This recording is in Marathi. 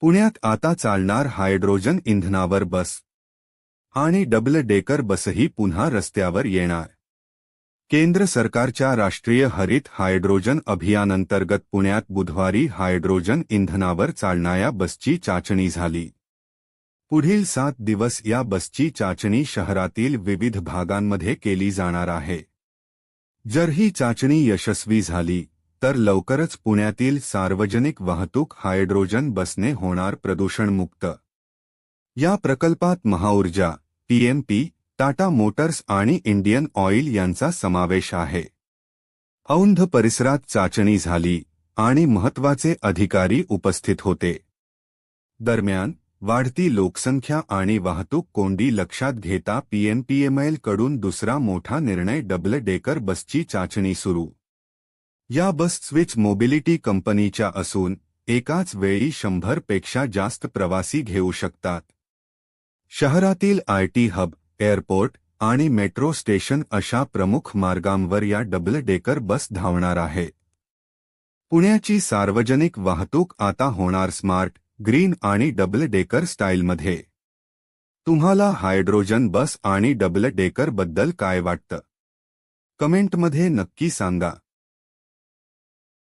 पुण्यात आता चालणार हायड्रोजन इंधनावर बस. आणि डबल डेकर बसही पुन्हा रस्त्यावर येणार. केंद्र सरकारच्या राष्ट्रीय हरित हायड्रोजन अभियानांतर्गत पुण्यात बुधवारी हायड्रोजन इंधनावर चालणाऱ्या बसची चाचणी झाली. पुढील सात दिवस या बसची चाचणी शहरातील विविध भागांमध्ये केली जाणार आहे. जर ही चाचणी यशस्वी झाली तर लवकरच पुण्यातील सार्वजनिक वाहतूक हायड्रोजन बसने होणार प्रदूषणमुक्त. या प्रकल्पात महाऊर्जा पीएमपी टाटा मोटर्स आणि इंडियन ऑइल यांचा समावेश आहे. औंध परिसरात चाचणी झाली आणि महत्त्वाचे अधिकारी उपस्थित होते. दरम्यान वाढती लोकसंख्या आणि वाहतूक कोंडी लक्षात घेता पीएमपीएमएलकडून दुसरा मोठा निर्णय डबल डेकर बसची चाचणी सुरू. या बस स्विच मोबिलिटी कंपनीच्या असून एकाच वेळी शंभरपेक्षा जास्त प्रवासी घेऊ शकतात. शहरातील आयटी हब एअरपोर्ट आणि मेट्रो स्टेशन अशा प्रमुख मार्गांवर या डबल डेकर बस धावणार आहे. पुण्याची सार्वजनिक वाहतूक आता होणार स्मार्ट ग्रीन आणि डबल डेकर स्टाईलमध्ये. तुम्हाला हायड्रोजन बस आणि डबल डेकरबद्दल काय वाटतं? कमेंटमध्ये नक्की सांगा.